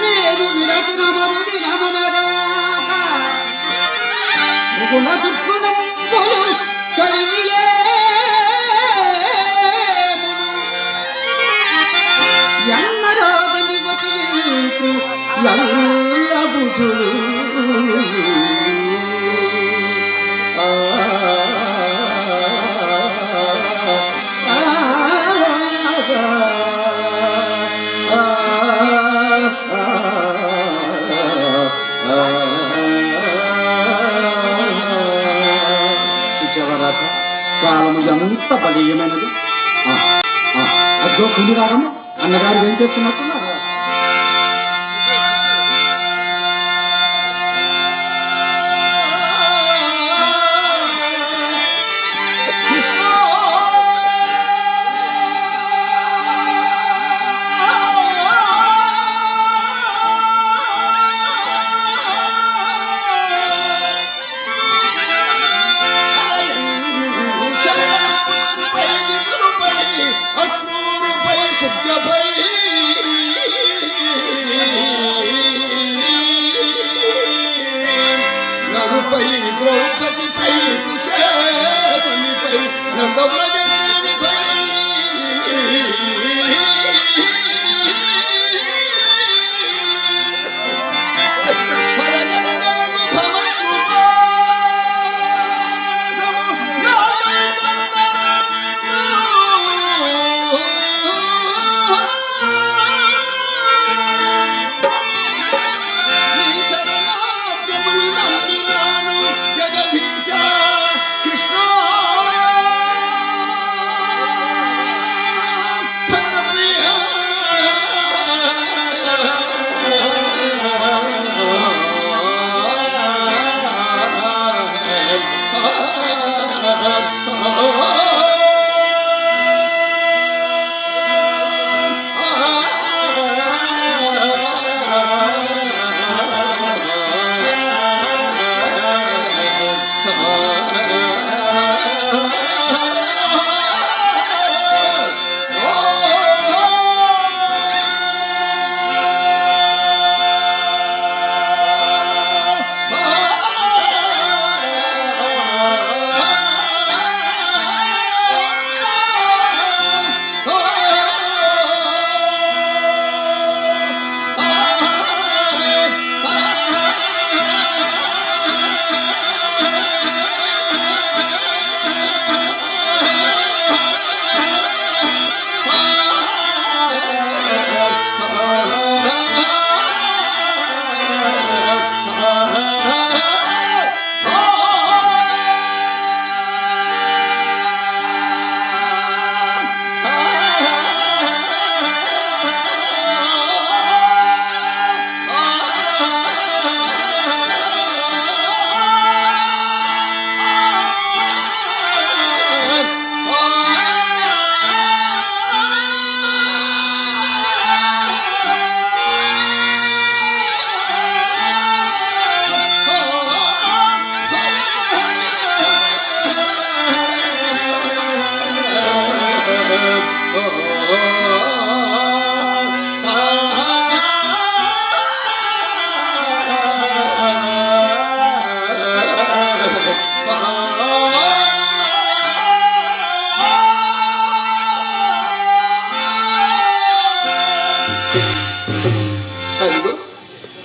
మేరు నిరతనమరుది రమణరాగుణ దుర్గుణం పొలు కలిమిలే ఎన్నరోగ నివతి ఎందు ఎల్ల బుధుడు కాలము ఎంత బలీయమైనది? ఆ, ఆ, అదిగో అన్నగారు ఏం చేస్తున్నట్టున్నారు? মাধবরাজ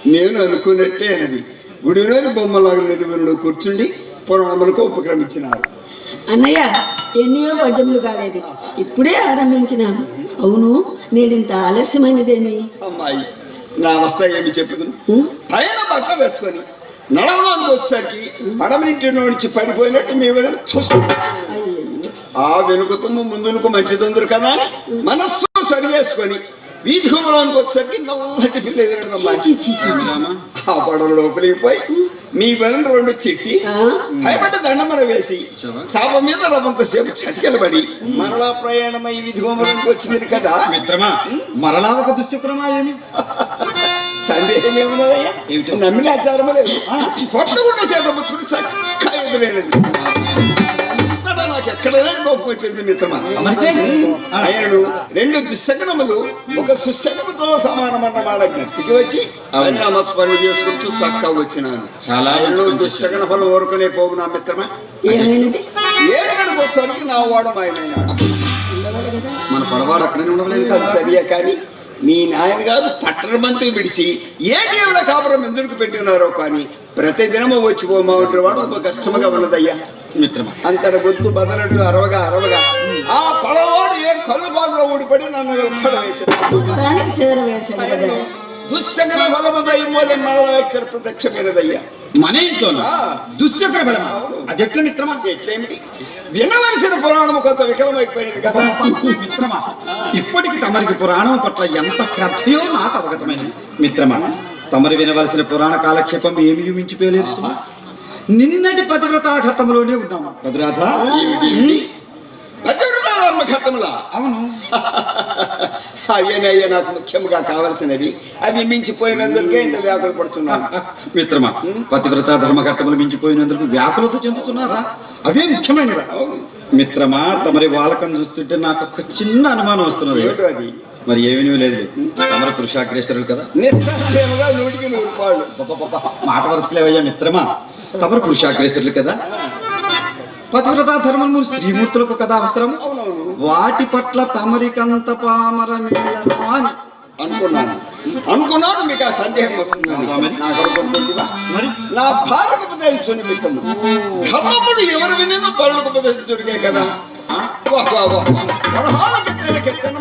నేను అనుకున్నట్టే అన్నది గుడిలోని బొమ్మలాగా నిలువెల్లో కూర్చుండి పురాణములకు ఉపక్రమించినారు. అన్నయ్య ఎన్నో పద్యములు కాలేదు. ఇప్పుడే ఆరంభించినాను అవును నేను ఇంత ఆలస్యమైనదేమి? అమ్మాయి నా అవస్థ ఏమి చెప్పుదు? పైన బట్ట వేసుకొని నడవలోకి వచ్చేసరికి పడమనింటి నుంచి పడిపోయినట్టు మీ వదిలి చూస్తుంది. ఆ వెనుకతుమ్మ ముందుకు మంచిదొందరు కదా మనస్సు సరి చేసుకొని వీధి గుమ్మలోనికి వచ్చేసరికి నల్లటి పిల్ల ఎదురమ్మా. ఆ పడవ లోపలికి పోయి మీ వెనక రెండు చిట్టి? భయపడ్డ దండమన వేసి చాప మీద రవంత సేపు చతికెలబడి మరలా ప్రయాణమై విధి గుమ్మలోనికి వచ్చింది కదా. మిత్రమా మరలా ఒక దుశ్చక్రమా ఏమి? సందేహం ఏమున్నదయ్యా? నమ్మిన ఆచారమే లేదు. కొత్త గుండె చేత పుచ్చుకుని చక్కగా ఎదురైనది. నాకు ఎక్కడ కోపం వచ్చింది మిత్రమా? ఆయనను రెండు దుశ్శకనములు ఒక సుశకముతో సమానమన్న వాళ్ళ జ్ఞప్తికి వచ్చి అవును. పరిణామస్మరణ చేసుకుంటూ చక్కగా వచ్చినాను. చాలా దుశ్శకన ఫలం ఊరుకునే పోవు నా మిత్రమా? ఏడుగడికి వచ్చేసరికి నా వాడు మన పొడవాడు అక్కడనే ఉండలేదు సరియే కానీ మీ నాయన కాదు పట్టణ మంత్రి విడిచి ఏ దేవుల కాపురం ఎందుకు పెట్టినారో కానీ ప్రతి దినము వచ్చి పోమావంటి వాడు ఒక కష్టముగా ఉన్నదయ్యా. మిత్రమా? అంతట గొంతు బదలడు అరవగా అరవగా. ఆ పడవాడు ఏ కళ్ళు బాగులో ఊడిపడి నన్ను చేరవేశాడు కదా. దుశ్శకర ఫలము దయ్యమోలే మరణ ప్రత్యక్షమైనదయ్యా మన ఇంట్లో దుశ్చక్ర బలం అది ఎట్లా మిత్రమా? ఎట్లేమిటి? వినవలసిన పురాణము కొంత వికలమైపోయినది కదా. మిత్రమా ఇప్పటికి తమరికి పురాణం పట్ల ఎంత శ్రద్ధయో నాకు అవగతమైనది. మిత్రమా తమరు వినవలసిన పురాణ కాలక్షేపం ఏమి మించిపోయలేదు సుమా. నిన్నటి పతివ్రతా ఘట్టంలోనే ఉన్నాము ఘట్టములా అవును. అవేనయ్యా నాకు ముఖ్యంగా కావలసినవి. అవి మించిపోయినందుకే ఇంత వ్యాకులు పడుతున్నాను. మిత్రమా పతివ్రత ధర్మఘట్టములు మించిపోయినందుకు వ్యాకులతో చెందుతున్నారా? అవే ముఖ్యమైనవి. మిత్రమా తమరి వాలకం చూస్తుంటే నాకు ఒక చిన్న అనుమానం వస్తున్నది. ఏమిటో అది? మరి ఏమీ లేదు. తమరు పురుషాగ్రేసరులు కదా? నూటికి నూరు పాళ్ళు. మాట వరుసలేవయ్యా మిత్రమా. తమరు పురుషాగ్రేసరులు కదా? పతివ్రత ధర్మము స్త్రీమూర్తులకు కదా అవునవును. వాటి పట్ల తమరికంత పామరమేలనా అని. అనుకున్నాను. అనుకున్నాను మీకు ఆ సందేహం మరి? మరి? నా భార్యకు ఉపదేశించు ధర్మముడు ఎవరు వినిన పరులకు ఉపదేశించుడికే కదా.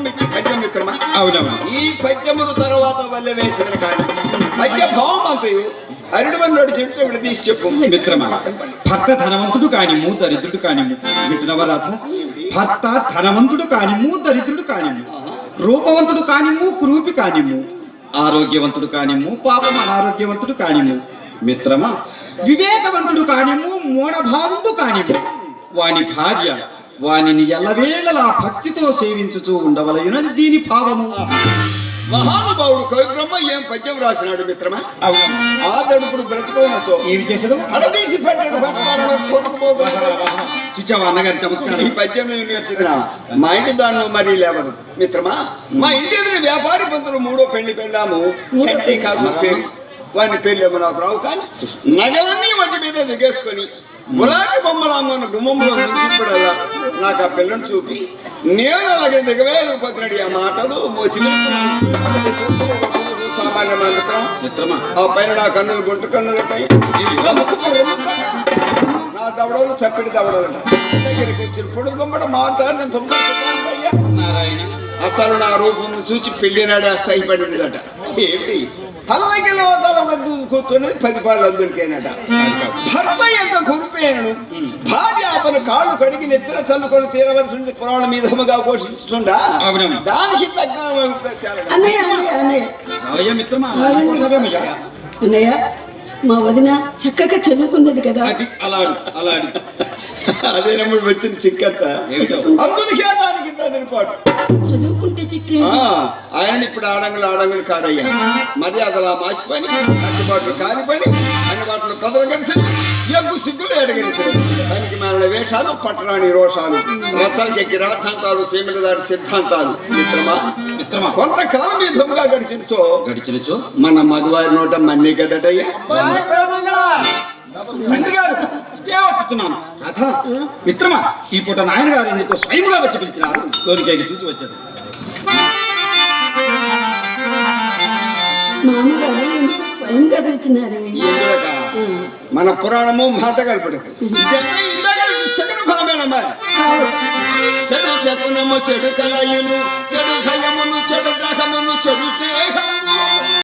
మీకు పద్యం మిత్రమా ఈ తర్వాత వల్ల వేసిన కానీ పద్య భావం అంతయు చెప్పు. మిత్రమా భర్త ధనవంతుడు కానిము దరిద్రుడు కానిము వింటున్నవరాధ భర్త ధనవంతుడు కానిము దరిద్రుడు కానిము రూపవంతుడు కానిము కురూపి కానిము ఆరోగ్యవంతుడు కానిము పాపం అనారోగ్యవంతుడు కానిము మిత్రమా? వివేకవంతుడు కానిము మూఢభావంతు కానిము వాని భార్య వానిని ఎల్లవేళలా భక్తితో సేవించుచూ ఉండవలయునని దీని భావము. మహానుభావుడు కవిబ్రహ్మ ఏం పద్యం రాసినాడు మిత్రమా? అవును. ఆ దడుపుడు బ్రతుకోనతో ఏమి అడదీసి పెట్టాడు. చూచావా అన్నగారి చమత్కారం? ఈ పద్యం వచ్చిందిరా మా ఇంటి దాన్ని మరీ లేవదు. మిత్రమా మా ఇంటి ఎదురు వ్యాపారి పంతులు మూడో పెళ్ళి పెళ్ళాము కాసు పేరు. వాడిని పెళ్ళేమో నాకు రావు కానీ నగలన్నీ వాటి మీద దిగేసుకొని ములాకి బొమ్మలు అమ్మన్న గుమ్మంలో నిలిచిప్పుడల్లా నాకు ఆ పిల్లని చూపి. నేను అలాగే దిగవేయకపోతున్నాడు ఆ మాటలు సామాన్య మిత్రం మిత్రమా? ఆ పైన నా కన్నులు గుంట కన్నులు ఉంటాయి. ఇలా ముక్కు పొర్రు ముక్క. నా దవడలు చప్పిడి దవడలు దగ్గరికి వచ్చి పొడుగు గుమ్మడ మాట్లాడిన అసలు నా రూపం చూచి పెళ్ళినాడు అసహ్యపడినదట ఏంటి పల్లకిలో తల మధ్య కూర్చున్నది పది పాళ్ళు అందరికేనట. భర్త ఎంత కురిపోయాను భార్య అతను కాళ్ళు కడిగి నెత్తిన చల్లుకొని తీరవలసింది పురాణ మీదముగా అవునవును. దానికి తగ్గ. అన్నయ్య మా వదిన చక్కగా చదువుకున్నది కదా. అది అలాడు అలాడు. అదే నమ్ముడు వచ్చిన చిక్కత్త. అందుకే దానికి దాని పాటు చదువుకుంటే చిక్కే. ఆ, ఆయన ఇప్పుడు ఆడంగులు ఆడంగులు కాదయ్యా. మర్యాదలా మాసి పని అందుబాటులో కాని పని అందుబాటులో పదవి కలిసి ఎగ్గు సిగ్గులు దానికి మన వేషాలు పట్టణాని రోషాలు రచ్చలకెక్కి రాద్ధాంతాలు సీమిలదారి సిద్ధాంతాలు. మిత్రమా? మిత్రమా? కొంతకాలం ఈ ధముగా గడిచించో గడిచినచో? మన మగవారి నోట మన్నీ కదటయ్యా? వచ్చుతున్నాను మిత్రమా ఈ పూట నాయన గారు ఎందుకో స్వయంగా వచ్చి పిలిచినారు. చూసి వచ్చాడు మామగారు స్వయంగా పిలిచినారే? మన పురాణము మాట కలపడదు సగన ఫలమేనమ్మా. చెడు శకునము చెడు కలయును చెడు భయమును చెడు గ్రహమును చెడు స్నేహము